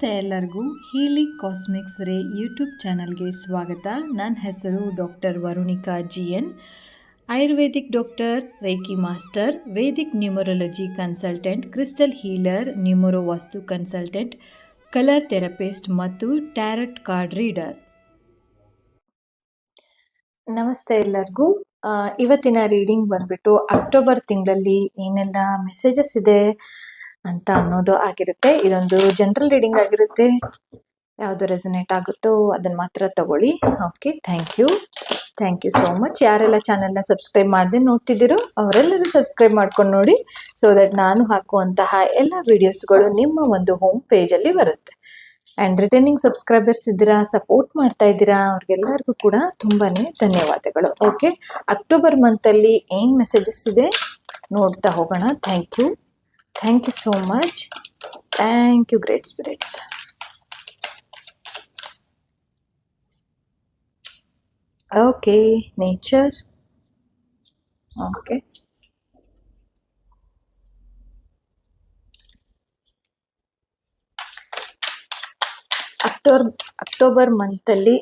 ನಮಸ್ತೆ ಎಲ್ಲರಿಗೂ ಹೀಲಿ ಕಾಸ್ಮಿಕ್ಸ್ ರೇ ಯೂಟ್ಯೂಬ್ ಚಾನಲ್ಗೆ ಸ್ವಾಗತ. ನನ್ನ ಹೆಸರು doctor Varunika G N Ayurvedic doctor reiki master, Vedic numerology consultant, crystal healer numero vastu consultant, colour therapist ಮತ್ತು ಟ್ಯಾರಟ್ ಕಾರ್ಡ್ ರೀಡರ್. ನಮಸ್ತೆ ಎಲ್ಲರಿಗೂ. ಇವತ್ತಿನ ರೀಡಿಂಗ್ ಬಂದ್ಬಿಟ್ಟು ಅಕ್ಟೋಬರ್ ತಿಂಗಳಲ್ಲಿ ಏನೆಲ್ಲ ಮೆಸೇಜಸ್ ಇದೆ ಅಂತ ಅನ್ನೋದು ಆಗಿರುತ್ತೆ. ಇದೊಂದು ಜನರಲ್ ರೀಡಿಂಗ್ ಆಗಿರುತ್ತೆ. ಯಾವುದು ರೆಸನೇಟ್ ಆಗುತ್ತೋ ಅದನ್ನ ಮಾತ್ರ ತಗೊಳ್ಳಿ. Okay thank you thank you so much ಯಾರೆಲ್ಲ ಚಾನೆಲ್ನ ಸಬ್ಸ್ಕ್ರೈಬ್ ಮಾಡದೆ ನೋಡ್ತಿದ್ದೀರೋ ಅವರೆಲ್ಲರೂ ಸಬ್ಸ್ಕ್ರೈಬ್ ಮಾಡ್ಕೊಂಡು ನೋಡಿ ಸೊ ದಟ್ ನಾನು ಹಾಕುವಂತಹ ಎಲ್ಲ ವಿಡಿಯೋಸ್ಗಳು ನಿಮ್ಮ ಒಂದು ಹೋಮ್ ಪೇಜಲ್ಲಿ ಬರುತ್ತೆ. ಆ್ಯಂಡ್ ರಿಟರ್ನಿಂಗ್ ಸಬ್ಸ್ಕ್ರೈಬರ್ಸ್ ಇದ್ದೀರಾ ಸಪೋರ್ಟ್ ಮಾಡ್ತಾ ಇದ್ದೀರಾ, ಅವ್ರಿಗೆಲ್ಲರಿಗೂ ಕೂಡ ತುಂಬಾ ಧನ್ಯವಾದಗಳು. ಓಕೆ ಅಕ್ಟೋಬರ್ ಮಂತಲ್ಲಿ ಏನು ಮೆಸೇಜಸ್ ಇದೆ ನೋಡ್ತಾ ಹೋಗೋಣ. Thank you thank you so much thank you great spirits okay nature okay October October ಮಂತಲ್ಲಿ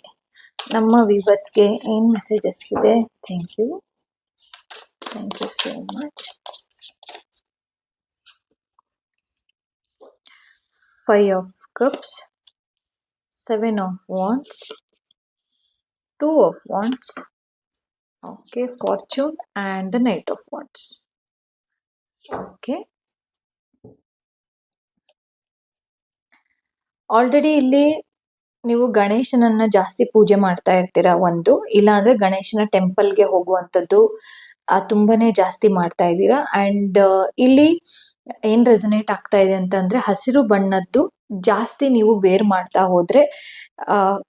ನಮ್ಮ ವ್ಯೂವರ್ಸ್ಗೆ ಏನು ಮೆಸೇಜಸ್ ಇದೆ? Thank you thank you so much five of cups seven of wands two of wands okay fortune and the knight of wands okay already ಇಲ್ಲಿ ನೀವು ಗಣೇಶನನ್ನ ಜಾಸ್ತಿ ಪೂಜೆ ಮಾಡ್ತಾ ಇರ್ತೀರಾ ಒಂದು, ಇಲ್ಲಾಂದ್ರೆ ಗಣೇಶನ ಟೆಂಪಲ್ಗೆ ಹೋಗುವಂಥದ್ದು ತುಂಬಾನೇ ಜಾಸ್ತಿ ಮಾಡ್ತಾ ಇದ್ದೀರಾ? ಅಂಡ್ ಇಲ್ಲಿ ಏನ್ ರೆಸನೇಟ್ ಆಗ್ತಾ ಇದೆ ಅಂತಂದ್ರೆ ಹಸಿರು ಬಣ್ಣದ್ದು ಜಾಸ್ತಿ ನೀವು ವೇರ್ ಮಾಡ್ತಾ ಹೋದ್ರೆ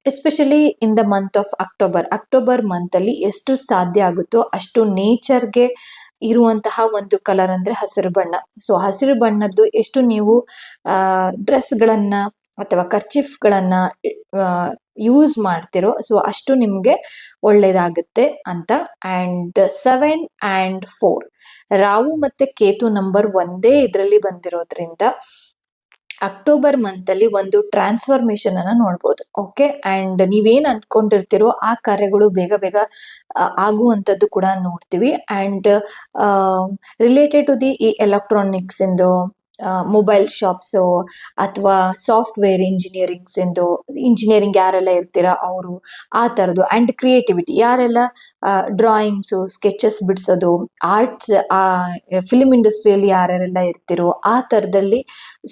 especially in the month of October October month ಅಲ್ಲಿ ಎಷ್ಟು ಸಾಧ್ಯ ಆಗುತ್ತೋ ಅಷ್ಟು ನೇಚರ್ಗೆ ಇರುವಂತಹ ಒಂದು ಕಲರ್ ಅಂದ್ರೆ ಹಸಿರು ಬಣ್ಣ. ಸೊ ಹಸಿರು ಬಣ್ಣದ್ದು ಎಷ್ಟು ನೀವು ಡ್ರೆಸ್ಗಳನ್ನ ಅಥವಾ ಕರ್ಚಿಫ್ಗಳನ್ನ ಯೂಸ್ ಮಾಡ್ತಿರೋ ಸೊ ಅಷ್ಟು ನಿಮಗೆ ಒಳ್ಳೇದಾಗುತ್ತೆ ಅಂತ. And seven and four Rahu ಮತ್ತೆ ಕೇತು ನಂಬರ್ ಒಂದೇ ಇದರಲ್ಲಿ ಬಂದಿರೋದ್ರಿಂದ ಅಕ್ಟೋಬರ್ ಮಂತ್ ಅಲ್ಲಿ ಒಂದು ಟ್ರಾನ್ಸ್ಫಾರ್ಮೇಶನ್ ಅನ್ನ ನೋಡ್ಬೋದು ಓಕೆ ಅಂಡ್ ನೀವೇನ್ ಅನ್ಕೊಂಡಿರ್ತೀರೋ ಆ ಕಾರ್ಯಗಳು ಬೇಗ ಬೇಗ ಆಗುವಂತದ್ದು ಕೂಡ ನೋಡ್ತೀವಿ. ಅಂಡ್ ರಿಲೇಟೆಡ್ ಟು ದಿ ಈ ಎಲೆಕ್ಟ್ರಾನಿಕ್ಸ್ ಇಂದು ಮೊಬೈಲ್ ಶಾಪ್ಸು ಅಥವಾ ಸಾಫ್ಟ್ವೇರ್ ಇಂಜಿನಿಯರಿಂಗ್ಸ್ ಎಂದು ಇಂಜಿನಿಯರಿಂಗ್ ಯಾರೆಲ್ಲ ಇರ್ತೀರಾ ಅವರು, ಆ ಥರದ್ದು ಅಂಡ್ ಕ್ರಿಯೇಟಿವಿಟಿ ಯಾರೆಲ್ಲ ಡ್ರಾಯಿಂಗ್ಸು ಸ್ಕೆಚಸ್ ಬಿಡಿಸೋದು ಆರ್ಟ್ಸ್ ಫಿಲ್ಮ್ ಇಂಡಸ್ಟ್ರಿಯಲ್ಲಿ ಯಾರ್ಯಾರೆಲ್ಲ ಇರ್ತಿರೋ, ಆ ಥರದಲ್ಲಿ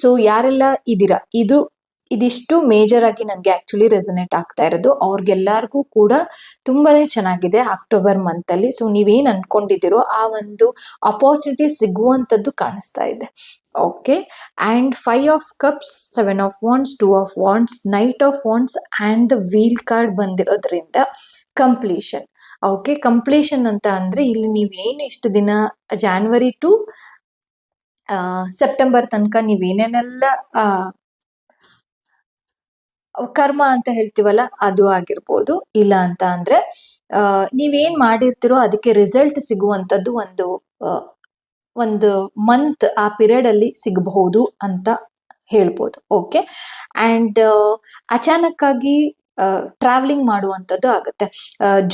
ಸೊ ಯಾರೆಲ್ಲ ಇದ್ದೀರಾ, ಇದು, ಇದಿಷ್ಟು ಮೇಜರ್ ಆಗಿ ನನಗೆ ಆಕ್ಚುಲಿ ರೆಸನೇಟ್ ಆಗ್ತಾ ಇರೋದು. ಅವ್ರಿಗೆಲ್ಲರಿಗೂ ಕೂಡ ತುಂಬಾನೇ ಚೆನ್ನಾಗಿದೆ ಅಕ್ಟೋಬರ್ ಮಂತ್ ಅಲ್ಲಿ. ಸೊ ನೀವೇನ್ ಅನ್ಕೊಂಡಿದ್ದೀರೋ ಆ ಒಂದು ಅಪಾರ್ಚುನಿಟಿ ಸಿಗುವಂತದ್ದು ಕಾಣಿಸ್ತಾ ಇದೆ. Okay and five of cups seven of wands, two of wands knight of wands and the wheel card ಬಂದಿರೋದ್ರಿಂದ ಕಂಪ್ಲೀಷನ್ ಓಕೆ ಕಂಪ್ಲೀಷನ್ ಅಂತ ಅಂದ್ರೆ ಇಲ್ಲಿ ನೀವೇನು ಇಷ್ಟು ದಿನ ಜಾನ್ವರಿ ಟು ಸೆಪ್ಟೆಂಬರ್ ತನಕ ನೀವೇನೇನೆಲ್ಲ ಕರ್ಮ ಅಂತ ಹೇಳ್ತೀವಲ್ಲ ಅದು ಆಗಿರ್ಬೋದು. ಇಲ್ಲ ಅಂತ ಅಂದ್ರೆ ನೀವೇನ್ ಮಾಡಿರ್ತೀರೋ ಅದಕ್ಕೆ ರಿಸಲ್ಟ್ ಸಿಗುವಂತದ್ದು ಒಂದು ಒಂದು ಮಂತ್ ಆ ಪಿರಿಯಡ್ ಅಲ್ಲಿ ಸಿಗಬಹುದು ಅಂತ ಹೇಳ್ಬೋದು. ಓಕೆ ಅಂಡ್ ಅಚಾನಕ್ ಆಗಿ ಟ್ರಾವೆಲಿಂಗ್ ಮಾಡುವಂಥದ್ದು ಆಗುತ್ತೆ.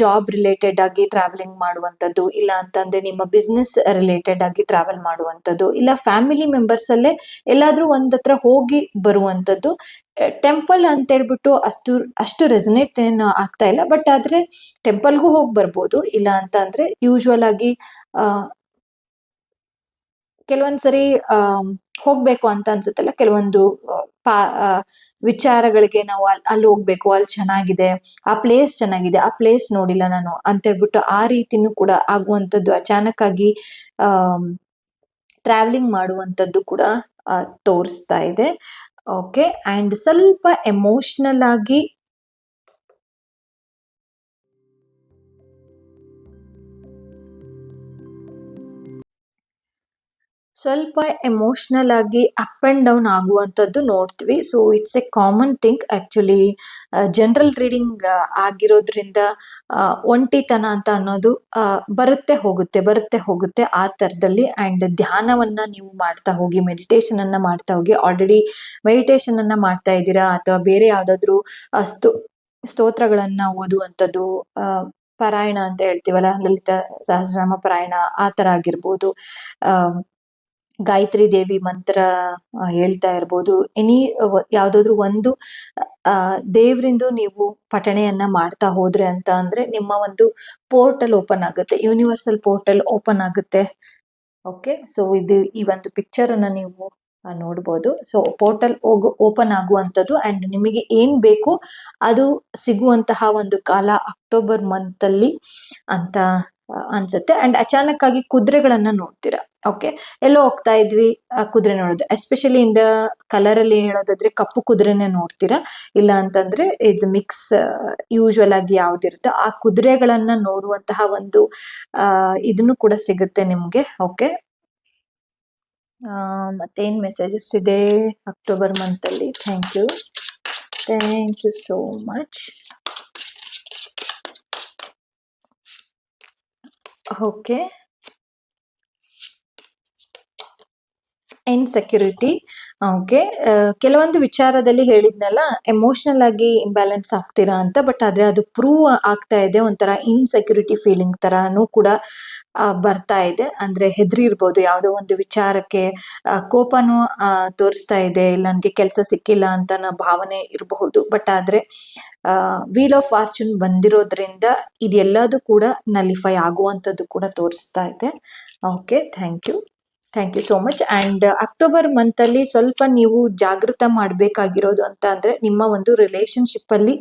ಜಾಬ್ ರಿಲೇಟೆಡ್ ಆಗಿ ಟ್ರಾವೆಲಿಂಗ್ ಮಾಡುವಂಥದ್ದು, ಇಲ್ಲ ಅಂತಂದ್ರೆ ನಿಮ್ಮ ಬಿಸ್ನೆಸ್ ರಿಲೇಟೆಡ್ ಆಗಿ ಟ್ರಾವೆಲ್ ಮಾಡುವಂಥದ್ದು, ಇಲ್ಲ ಫ್ಯಾಮಿಲಿ ಮೆಂಬರ್ಸ್ ಅಲ್ಲೇ ಒಂದತ್ರ ಹೋಗಿ ಬರುವಂಥದ್ದು. ಟೆಂಪಲ್ ಅಂತ ಹೇಳ್ಬಿಟ್ಟು ಅಷ್ಟು ಅಷ್ಟು ರೆಸನೇಟ್ ಏನು ಆಗ್ತಾ ಇಲ್ಲ ಬಟ್ ಆದ್ರೆ ಟೆಂಪಲ್ಗೂ ಹೋಗಿ ಬರ್ಬೋದು. ಇಲ್ಲ ಅಂತ ಅಂದ್ರೆ ಯೂಶುವಲ್ ಆಗಿ ಕೆಲವೊಂದ್ಸರಿ ಆ ಹೋಗ್ಬೇಕು ಅಂತ ಅನ್ಸುತ್ತಲ್ಲ? ಕೆಲವೊಂದು ಪಾ ವಿಚಾರಗಳಿಗೆ ನಾವು ಅಲ್ಲಿ ಅಲ್ಲಿ ಹೋಗ್ಬೇಕು, ಅಲ್ಲಿ ಚೆನ್ನಾಗಿದೆ, ಆ ಪ್ಲೇಸ್ ಚೆನ್ನಾಗಿದೆ, ಆ ಪ್ಲೇಸ್ ನೋಡಿಲ್ಲ ನಾನು ಅಂತ ಹೇಳ್ಬಿಟ್ಟು ಆ ರೀತಿನೂ ಕೂಡ ಆಗುವಂಥದ್ದು ಅಚಾನಕ್ ಆಗಿ ಟ್ರಾವೆಲಿಂಗ್ ಮಾಡುವಂಥದ್ದು ಕೂಡ ತೋರಿಸ್ತಾ ಇದೆ. ಓಕೆ ಆ್ಯಂಡ್ ಸ್ವಲ್ಪ ಎಮೋಷ್ನಲ್ ಆಗಿ ಸ್ವಲ್ಪ ಎಮೋಷ್ನಲ್ ಆಗಿ ಅಪ್ ಅಂಡ್ ಡೌನ್ ಆಗುವಂಥದ್ದು ನೋಡ್ತೀವಿ. So it's a common thing actually general reading ಆಗಿರೋದ್ರಿಂದ ಒಂಟಿತನ ಅಂತ ಅನ್ನೋದು ಬರುತ್ತೆ, ಹೋಗುತ್ತೆ ಬರುತ್ತೆ, ಹೋಗುತ್ತೆ ಆ ಥರದಲ್ಲಿ. ಆ್ಯಂಡ್ ಧ್ಯಾನವನ್ನ ನೀವು ಮಾಡ್ತಾ ಹೋಗಿ ಮೆಡಿಟೇಷನ್ ಅನ್ನ ಮಾಡ್ತಾ ಹೋಗಿ ಆಲ್ರೆಡಿ ಮೆಡಿಟೇಷನ್ ಅನ್ನ ಮಾಡ್ತಾ ಇದ್ದೀರಾ? ಅಥವಾ ಬೇರೆ ಯಾವುದಾದ್ರೂ ಸ್ತೋ, ಸ್ತೋತ್ರಗಳನ್ನು ಓದುವಂಥದ್ದು ಪಾರಾಯಣ ಅಂತ ಹೇಳ್ತೀವಲ್ಲ? ಲಲಿತ ಸಹಸ್ರನಾಮ ಪಾರಾಯಣ ಆ ಥರ ಆಗಿರ್ಬೋದು. ಗಾಯತ್ರಿ ದೇವಿ ಮಂತ್ರ ಹೇಳ್ತಾ ಇರ್ಬೋದು. ಎನಿ ಯಾವ್ದಾದ್ರು ಒಂದು ಆ, ದೇವ್ರಿಂದು ನೀವು ಪಠಣೆಯನ್ನ ಮಾಡ್ತಾ ಹೋದ್ರೆ ಅಂತ ಅಂದ್ರೆ ನಿಮ್ಮ ಒಂದು ಪೋರ್ಟಲ್ ಓಪನ್ ಆಗುತ್ತೆ. ಯೂನಿವರ್ಸಲ್ ಪೋರ್ಟಲ್ ಓಪನ್ ಆಗುತ್ತೆ. ಓಕೆ? ಸೊ, ಇದು ಈ ಒಂದು ಪಿಕ್ಚರ್ ಅನ್ನ ನೀವು ನೋಡ್ಬೋದು. ಸೊ, ಪೋರ್ಟಲ್ ಹೋಗು, ಓಪನ್ ಆಗುವಂಥದ್ದು ಅಂಡ್ ನಿಮಗೆ ಏನ್ ಬೇಕು ಅದು ಸಿಗುವಂತಹ ಒಂದು ಕಾಲ ಅಕ್ಟೋಬರ್ ಮಂತ್ ಅಲ್ಲಿ ಅಂತ ಅನ್ಸುತ್ತೆ. ಅಂಡ್ ಅಚಾನಕ್ ಆಗಿ ಕುದುರೆಗಳನ್ನ ನೋಡ್ತೀರಾ? ಓಕೆ ಎಲ್ಲೋ ಹೋಗ್ತಾ ಇದ್ವಿ ಆ ಕುದುರೆ ನೋಡೋದು. ಎಸ್ಪೆಷಲಿ ಇಂದ ಕಲರ್ ಅಲ್ಲಿ ಹೇಳೋದಾದ್ರೆ ಕಪ್ಪು ಕುದುರೆನೆ ನೋಡ್ತೀರಾ? ಇಲ್ಲ ಅಂತಂದ್ರೆ ಇಟ್ಸ್ ಮಿಕ್ಸ್ ಯೂಶುವಲ್ ಆಗಿ ಯಾವ್ದಿರುತ್ತೆ. ಆ ಕುದುರೆಗಳನ್ನ ನೋಡುವಂತಹ ಒಂದು ಇದನ್ನು ಕೂಡ ಸಿಗುತ್ತೆ ನಿಮ್ಗೆ. ಓಕೆ ಆ, ಮತ್ತೇನ್ ಮೆಸೇಜಸ್ ಇದೆ ಅಕ್ಟೋಬರ್ ಮಂತ್ ಅಲ್ಲಿ? Thank you thank you so much okay. Okay insecurity okay ಕೆಲವೊಂದು ವಿಚಾರದಲ್ಲಿ ಹೇಳಿದ್ನಲ್ಲ ಎಮೋಷನಲ್ ಆಗಿ ಇಂಬ್ಯಾಲೆನ್ಸ್ ಆಗ್ತೀರಾ ಅಂತ ಬಟ್ ಆದ್ರೆ ಅದು ಪ್ರೂವ್ ಆಗ್ತಾ ಇದೆ, ಒಂಥರ ಇನ್ಸೆಕ್ಯೂರಿಟಿ ಫೀಲಿಂಗ್ ತರಾನು ಕೂಡ ಬರ್ತಾ ಇದೆ. ಅಂದ್ರೆ ಹೆದರಿ ಇರ್ಬೋದು ಯಾವುದೋ ಒಂದು ವಿಚಾರಕ್ಕೆ ಕೋಪನೂ ತೋರಿಸ್ತಾ ಇದೆ, ಇಲ್ಲ ನನಗೆ ಕೆಲಸ ಸಿಕ್ಕಿಲ್ಲ ಅಂತ ಭಾವನೆ ಇರಬಹುದು. ಬಟ್ ಆದ್ರೆ ವೀಲ್ ಆಫ್ ಫಾರ್ಚೂನ್ ಬಂದಿರೋದ್ರಿಂದ ಇದೆಲ್ಲದೂ ಕೂಡ ನಲಿಫೈ ಆಗುವಂಥದ್ದು ಕೂಡ ತೋರಿಸ್ತಾ ಇದೆ. Okay thank you thank you so much and October ಮಂತಲ್ಲಿ ಸ್ವಲ್ಪ ನೀವು ಜಾಗೃತ ಮಾಡಬೇಕಾಗಿರೋದು ಅಂತ ಅಂದರೆ ನಿಮ್ಮ ಒಂದು ರಿಲೇಷನ್ಶಿಪ್ಪಲ್ಲಿ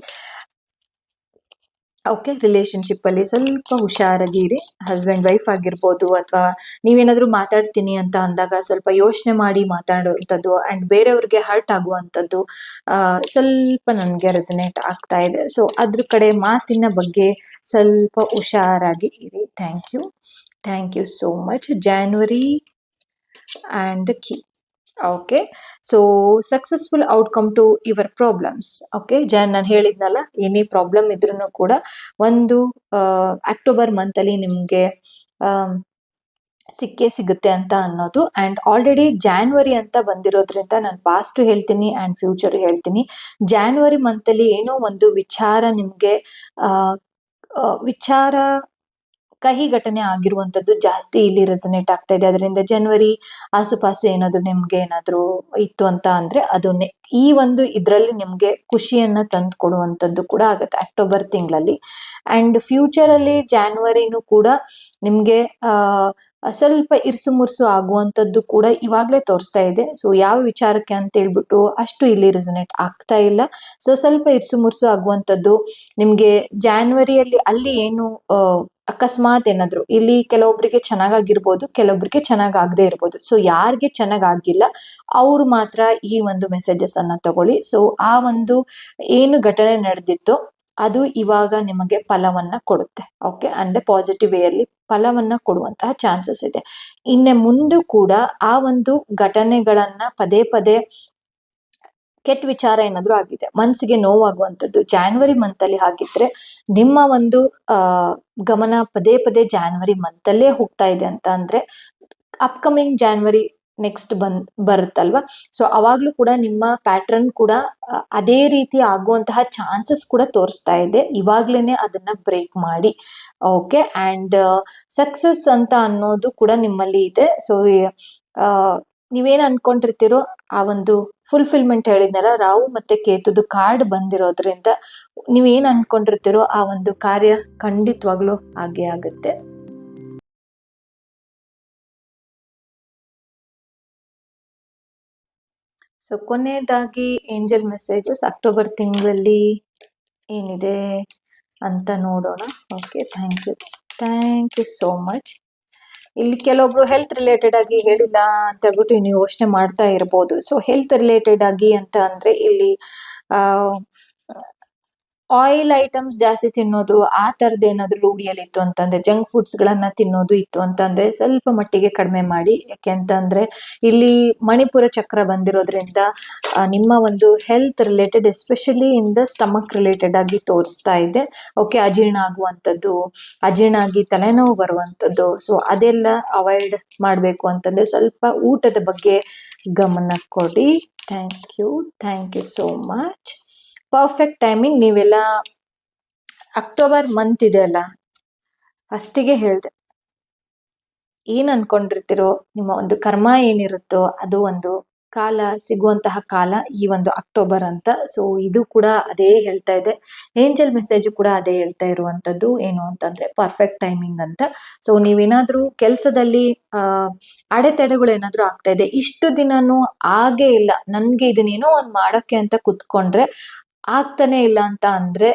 ಓಕೆ ರಿಲೇಷನ್ಶಿಪ್ಪಲ್ಲಿ ಸ್ವಲ್ಪ ಹುಷಾರಾಗಿರಿ. ಹಸ್ಬೆಂಡ್ ವೈಫ್ ಆಗಿರ್ಬೋದು ಅಥವಾ ನೀವೇನಾದರೂ ಮಾತಾಡ್ತೀನಿ ಅಂತ ಅಂದಾಗ ಸ್ವಲ್ಪ ಯೋಚನೆ ಮಾಡಿ ಮಾತಾಡುವಂಥದ್ದು ಆ್ಯಂಡ್ ಬೇರೆಯವ್ರಿಗೆ ಹರ್ಟ್ ಆಗುವಂಥದ್ದು ಸ್ವಲ್ಪ ನನಗೆ ರೆಸನೇಟ್ ಆಗ್ತಾ ಇದೆ. ಸೊ ಅದ್ರ ಕಡೆ ಮಾತಿನ ಬಗ್ಗೆ ಸ್ವಲ್ಪ ಹುಷಾರಾಗಿ ಇರಿ. Thank you thank you so much January and the key. Okay so successful outcome to your problems okay John ನಾನು ಹೇಳಿದ್ನಲ್ಲ, ಏನೇ ಪ್ರಾಬ್ಲಮ್ ಇದ್ರೂ ಕೂಡ ಒಂದು ಅಕ್ಟೋಬರ್ ನಿಮ್ಗೆ um ಸಿಕ್ಕೇ ಸಿಗುತ್ತೆ ಅಂತ ಅನ್ನೋದು. ಆ್ಯಂಡ್ ಆಲ್ರೆಡಿ ಜಾನ್ವರಿ ಅಂತ ಬಂದಿರೋದ್ರಿಂದ ನಾನು ಪಾಸ್ಟ್ ಹೇಳ್ತೀನಿ ಆ್ಯಂಡ್ ಫ್ಯೂಚರ್ ಹೇಳ್ತೀನಿ. ಜಾನ್ವರಿ ಮಂತಲ್ಲಿ ಏನೋ ಒಂದು ವಿಚಾರ ನಿಮ್ಗೆ ವಿಚಾರ ಕಹಿ ಘಟನೆ ಆಗಿರುವಂತದ್ದು ಜಾಸ್ತಿ ಇಲ್ಲಿ ರೆಸನೇಟ್ ಆಗ್ತಾ ಇದೆ. ಅದರಿಂದ ಜನವರಿ ಆಸುಪಾಸು ಏನಾದ್ರು ನಿಮ್ಗೆ ಏನಾದ್ರು ಇತ್ತು ಅಂತ ಅಂದ್ರೆ ಅದನ್ನೇ ಈ ಒಂದು ಇದರಲ್ಲಿ ನಿಮ್ಗೆ ಖುಷಿಯನ್ನ ತಂದು ಕೊಡುವಂತದ್ದು ಕೂಡ ಆಗುತ್ತೆ ಅಕ್ಟೋಬರ್ ತಿಂಗಳಲ್ಲಿ. ಅಂಡ್ ಫ್ಯೂಚರ್ ಅಲ್ಲಿ ಜಾನ್ವರಿನೂ ಕೂಡ ನಿಮ್ಗೆ ಸ್ವಲ್ಪ ಇರ್ಸು ಮುರ್ಸು ಆಗುವಂತದ್ದು ಕೂಡ ಇವಾಗ್ಲೇ ತೋರಿಸ್ತಾ ಇದೆ. ಸೊ ಯಾವ ವಿಚಾರಕ್ಕೆ ಅಂತ ಹೇಳ್ಬಿಟ್ಟು ಅಷ್ಟು ಇಲ್ಲಿ ರೆಸನೇಟ್ ಆಗ್ತಾ ಇಲ್ಲ. ಸೊ ಸ್ವಲ್ಪ ಇರ್ಸು ಮುರ್ಸು ಆಗುವಂತದ್ದು ನಿಮ್ಗೆ ಜಾನ್ವರಿಯಲ್ಲಿ ಅಲ್ಲಿ ಏನು ಅಕಸ್ಮಾತ್ ಏನಾದ್ರು, ಇಲ್ಲಿ ಕೆಲವೊಬ್ರಿಗೆ ಚೆನ್ನಾಗಾಗಿರ್ಬೋದು, ಕೆಲವೊಬ್ರಿಗೆ ಚೆನ್ನಾಗ್ ಆಗದೆ ಇರ್ಬೋದು. ಸೊ ಯಾರಿಗೆ ಚೆನ್ನಾಗ್ ಆಗಿಲ್ಲ ಅವ್ರು ಮಾತ್ರ ಈ ಒಂದು ಮೆಸೇಜಸ್ ಅನ್ನ ತಗೊಳ್ಳಿ. ಸೊ ಆ ಒಂದು ಏನು ಘಟನೆ ನಡೆದಿತ್ತು, ಅದು ಇವಾಗ ನಿಮಗೆ ಫಲವನ್ನ ಕೊಡುತ್ತೆ. ಓಕೆ ಅಂದ್ರೆ ಪಾಸಿಟಿವ್ ವೇಯಲ್ಲಿ ಫಲವನ್ನ ಕೊಡುವಂತಹ ಚಾನ್ಸಸ್ ಇದೆ. ಇನ್ನೇ ಮುಂದೆ ಕೂಡ ಆ ಒಂದು ಘಟನೆಗಳನ್ನ ಪದೇ ಪದೇ ಕೆಟ್ಟ ವಿಚಾರ ಏನಾದ್ರೂ ಆಗಿದೆ, ಮನ್ಸಿಗೆ ನೋವಾಗುವಂಥದ್ದು ಜಾನ್ವರಿ ಮಂತಲ್ಲಿ ಆಗಿದ್ರೆ ನಿಮ್ಮ ಒಂದು ಗಮನ ಪದೇ ಪದೇ ಜಾನ್ವರಿ ಮಂತಲ್ಲೇ ಹೋಗ್ತಾ ಇದೆ ಅಂತ ಅಂದ್ರೆ ಅಪ್ಕಮಿಂಗ್ ಜಾನ್ವರಿ ನೆಕ್ಸ್ಟ್ ಬಂದ್, ಬರುತ್ತಲ್ವಾ? ಸೊ ಅವಾಗ್ಲೂ ಕೂಡ ನಿಮ್ಮ ಪ್ಯಾಟ್ರನ್ ಕೂಡ ಅದೇ ರೀತಿ ಆಗುವಂತಹ ಚಾನ್ಸಸ್ ಕೂಡ ತೋರಿಸ್ತಾ ಇದೆ. ಇವಾಗ್ಲೇನೆ ಅದನ್ನ ಬ್ರೇಕ್ ಮಾಡಿ. ಓಕೆ ಅಂಡ್ ಸಕ್ಸಸ್ ಅಂತ ಅನ್ನೋದು ಕೂಡ ನಿಮ್ಮಲ್ಲಿ ಇದೆ. ಸೊ ನೀವೇನ್ ಅನ್ಕೊಂಡಿರ್ತೀರೋ ಆ ಒಂದು ಫುಲ್ಫಿಲ್ಮೆಂಟ್ ಹೇಳಿದ್ನಲ್ಲ ರಾವು ಮತ್ತೆ ಕೇತುದು ಕಾರ್ಡ್ ಬಂದಿರೋದ್ರಿಂದ ನೀವೇನು ಅನ್ಕೊಂಡಿರ್ತೀರೋ ಆ ಒಂದು ಕಾರ್ಯ ಖಂಡಿತವಾಗ್ಲೂ ಆಗೇ ಆಗುತ್ತೆ. ಸೊ ಕೊನೆಯದಾಗಿ ಏಂಜಲ್ ಮೆಸೇಜಸ್ ಅಕ್ಟೋಬರ್ ತಿಂಗಳಲ್ಲಿ ಏನಿದೆ ಅಂತ ನೋಡೋಣ. Okay thank you thank you so much ಇಲ್ಲಿ ಕೆಲವೊಬ್ರು ಹೆಲ್ತ್ ರಿಲೇಟೆಡ್ ಆಗಿ ಹೇಳಿಲ್ಲ ಅಂತ ಹೇಳ್ಬಿಟ್ಟು ನೀವು ಯೋಚನೆ ಮಾಡ್ತಾ ಇರ್ಬೋದು. ಸೊ ಹೆಲ್ತ್ ರಿಲೇಟೆಡ್ ಆಗಿ ಅಂತ ಅಂದ್ರೆ ಇಲ್ಲಿ ಆಯಿಲ್ ಐಟಮ್ಸ್ ಜಾಸ್ತಿ ತಿನ್ನೋದು, ಆ ತರದ್ ಏನಾದ್ರು ರೂಢಿಯಲ್ಲಿ ಇತ್ತು ಅಂತಂದ್ರೆ ಜಂಕ್ ಫುಡ್ಸ್ ಗಳನ್ನ ತಿನ್ನೋದು ಇತ್ತು ಅಂತಂದರೆ ಸ್ವಲ್ಪ ಮಟ್ಟಿಗೆ ಕಡಿಮೆ ಮಾಡಿ. ಯಾಕೆ ಅಂತಂದ್ರೆ, ಇಲ್ಲಿ ಮಣಿಪುರ ಚಕ್ರ ಬಂದಿರೋದ್ರಿಂದ ನಿಮ್ಮ ಒಂದು health related especially in the stomach related ಆಗಿ ತೋರಿಸ್ತಾ ಇದೆ. ಓಕೆ ಅಜೀರ್ಣ ಆಗುವಂಥದ್ದು, ಅಜೀರ್ಣ ಆಗಿ ತಲೆನೋವು ಬರುವಂಥದ್ದು. ಸೊ ಅದೆಲ್ಲ ಅವಾಯ್ಡ್ ಮಾಡಬೇಕು ಅಂತಂದ್ರೆ ಸ್ವಲ್ಪ ಊಟದ ಬಗ್ಗೆ ಗಮನ ಕೊಡಿ. Thank you thank you so much perfect timing ನೀವೆಲ್ಲ ಅಕ್ಟೋಬರ್ ಮಂತ್ ಇದೆ ಅಲ್ಲ? ಫಸ್ಟಿಗೆ ಹೇಳ್ದೆ. ಏನ್ ಅನ್ಕೊಂಡಿರ್ತಿರೋ, ನಿಮ್ಮ ಒಂದು ಕರ್ಮ ಏನಿರುತ್ತೋ, ಅದು ಒಂದು ಕಾಲ, ಸಿಗುವಂತಹ ಕಾಲ, ಈ ಒಂದು ಅಕ್ಟೋಬರ್ ಅಂತ. ಸೊ ಇದು ಕೂಡ ಅದೇ ಹೇಳ್ತಾ ಇದೆ. ಏಂಜಲ್ ಮೆಸೇಜ್ ಕೂಡ ಅದೇ ಹೇಳ್ತಾ ಇರುವಂತದ್ದು ಏನು ಅಂತಂದ್ರೆ ಪರ್ಫೆಕ್ಟ್ ಟೈಮಿಂಗ್ ಅಂತ. ಸೊ ನೀವೇನಾದ್ರೂ ಕೆಲಸದಲ್ಲಿ ಅಡೆತಡೆಗಳು ಏನಾದ್ರೂ ಆಗ್ತಾ ಇದೆ, ಇಷ್ಟು ದಿನನೂ ಆಗೇ ಇಲ್ಲ. ನನ್ಗೆ ಇದನ್ನೇನೋ ಒಂದು ಮಾಡಕ್ಕೆ ಅಂತ ಕುತ್ಕೊಂಡ್ರೆ ಆಗ್ತಾನೆ ಇಲ್ಲ ಅಂತ ಅಂದ್ರೆ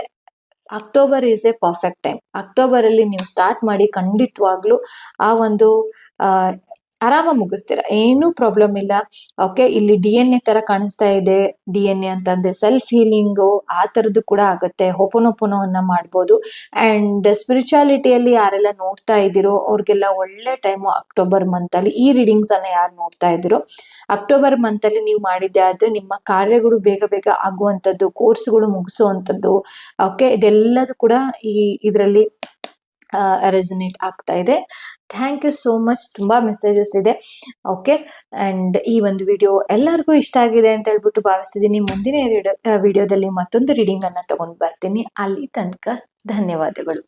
October is a perfect time October ಅಲ್ಲಿ ನೀವು ಸ್ಟಾರ್ಟ್ ಮಾಡಿ ಖಂಡಿತವಾಗ್ಲೂ ಆ ಒಂದು ಆರಾಮ ಮುಗಿಸ್ತೀರಾ? ಏನೂ ಪ್ರಾಬ್ಲಮ್ ಇಲ್ಲ. ಓಕೆ ಇಲ್ಲಿ ಡಿ ಎನ್ ಎ ತರ ಕಾಣಿಸ್ತಾ ಇದೆ. ಡಿ ಎನ್ ಎ ಅಂತಂದ್ರೆ ಸೆಲ್ಫ್ ಹೀಲಿಂಗು ಆ ತರದ್ದು ಕೂಡ ಆಗುತ್ತೆ. ಹೋಪನೋಪನವನ್ನ ಮಾಡ್ಬೋದು. ಅಂಡ್ ಸ್ಪಿರಿಚುಯಾಲಿಟಿಯಲ್ಲಿ ಯಾರೆಲ್ಲ ನೋಡ್ತಾ ಇದ್ದೀರೋ, ಅವ್ರಿಗೆಲ್ಲ ಒಳ್ಳೆ ಟೈಮು ಅಕ್ಟೋಬರ್ ಮಂತ್ ಅಲ್ಲಿ ಈ ರೀಡಿಂಗ್ಸ್ ಅನ್ನ ಯಾರು ನೋಡ್ತಾ ಇದ್ದೀರೋ ಅಕ್ಟೋಬರ್ ಮಂತ್ ಅಲ್ಲಿ ನೀವು ಮಾಡಿದ್ದೆ ಆದ್ರೆ ನಿಮ್ಮ ಕಾರ್ಯಗಳು ಬೇಗ ಬೇಗ ಆಗುವಂಥದ್ದು ಕೋರ್ಸ್ಗಳು ಮುಗಿಸುವಂಥದ್ದು ಓಕೆ ಇದೆಲ್ಲದೂ ಕೂಡ ಈ, ಇದರಲ್ಲಿ ರೆಸನೇಟ್ ಆಗ್ತಾ ಇದೆ. ಥ್ಯಾಂಕ್ ಯು ಸೋ ಮಚ್ ತುಂಬಾ ಮೆಸೇಜಸ್ ಇದೆ. ಓಕೆ ಅಂಡ್ ಈ ಒಂದು ವಿಡಿಯೋ ಎಲ್ಲರಿಗೂ ಇಷ್ಟ ಆಗಿದೆ ಅಂತ ಹೇಳ್ಬಿಟ್ಟು ಭಾವಿಸ್ತಿದ್ದೀನಿ. ಮುಂದಿನ ವಿಡಿಯೋದಲ್ಲಿ ಮತ್ತೊಂದು ರೀಡಿಂಗ್ ತೊಗೊಂಡು ತಗೊಂಡು ಬರ್ತೀನಿ. ಅಲ್ಲಿ ತನಕ ಧನ್ಯವಾದಗಳು.